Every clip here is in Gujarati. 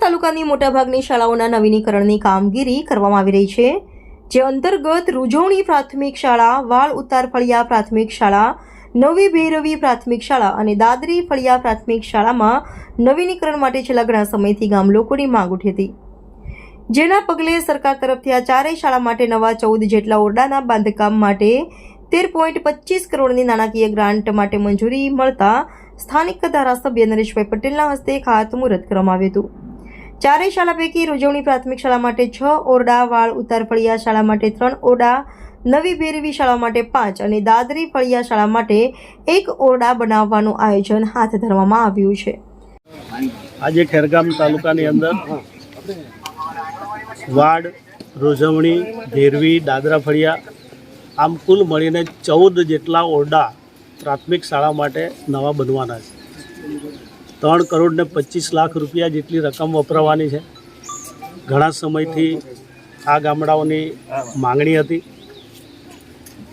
તાલુકાની મોટાભાગની શાળાઓના નવીનીકરણની કામગીરી કરવામાં આવી રહી છે, જે અંતર્ગત રૂજવણી પ્રાથમિક શાળા, વાળ ઉતાર ફળિયા પ્રાથમિક શાળા, નવી ભૈરવી પ્રાથમિક શાળા અને દાદરી ફળિયા પ્રાથમિક શાળામાં નવીનીકરણ માટે છેલ્લા ઘણા સમયથી ગામ લોકોની માંગ ઉઠી હતી. જેના પગલે સરકાર તરફથી આ ચારેય શાળા માટે નવા ચૌદ જેટલા ઓરડાના બાંધકામ માટે તેર પોઈન્ટ પચીસ કરોડની નાણાકીય ગ્રાન્ટ માટે મંજૂરી મળતા સ્થાનિક ધારાસભ્ય નરેશભાઈ પટેલના હસ્તે ખાતમુહૂર્ત કરવામાં આવ્યું હતું. ચારેય શાળા પૈકી રોજવણી પ્રાથમિક શાળા માટે છ ઓરડા, વાળ ઉતાર ફળિયા શાળા માટે ત્રણ ઓરડા, નવી ભેરવી શાળા માટે પાંચ અને દાદરી ફળિયા શાળા માટે એક ઓરડા બનાવવાનું આયોજન હાથ ધરવામાં આવ્યું છે. આજે ખેરગામ તાલુકાની અંદર વાડ, રોજવણી, ભેરવી, દાદરા ફળિયા આમ કુલ મળીને ચૌદ જેટલા ઓરડા પ્રાથમિક શાળા માટે નવા બનવાના છે. ત્રણ કરોડ ને પચીસ લાખ રૂપિયા જેટલી રકમ વપરાવાની છે. ઘણા સમયથી આ ગામડાઓની માંગણી હતી.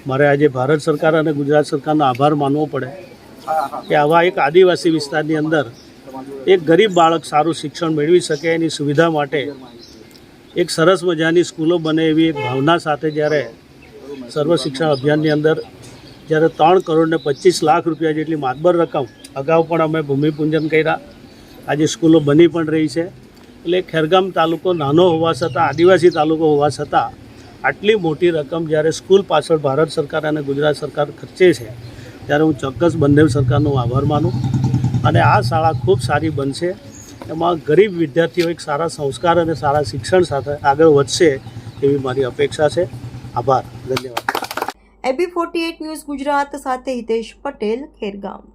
મારે આજે ભારત સરકાર અને ગુજરાત સરકારનો આભાર માનવો પડે કે આવા એક આદિવાસી વિસ્તારની અંદર એક ગરીબ બાળક સારું શિક્ષણ મેળવી શકે એની સુવિધા માટે એક સરસ મજાની સ્કૂલો બને એવી એક ભાવના સાથે જ્યારે સર્વ શિક્ષણ અભિયાનની અંદર જ્યારે ત્રણ કરોડ ને પચીસ લાખ રૂપિયા જેટલી માતબર રકમ અગાઉ પણ અમે ભૂમિપૂજન કર્યા. આજે સ્કૂલો બની પણ રહી છે. એટલે ખેરગામ તાલુકો નાનો હોવા છતાં, આદિવાસી તાલુકો હોવા છતાં, આટલી મોટી રકમ જ્યારે સ્કૂલ પાછળ ભારત સરકાર અને ગુજરાત સરકાર ખર્ચે છે, ત્યારે હું ચોક્કસ બંને સરકારનો આભાર માનું. અને આ શાળા ખૂબ સારી બનશે. એમાં ગરીબ વિદ્યાર્થીઓ એક સારા સંસ્કાર અને સારા શિક્ષણ સાથે આગળ વધશે, એવી મારી અપેક્ષા છે. આભાર. ધન્યવાદ. એબી ફોર્ટી ન્યૂઝ ગુજરાત સાથે હિતેશ પટેલ ખેરગામ.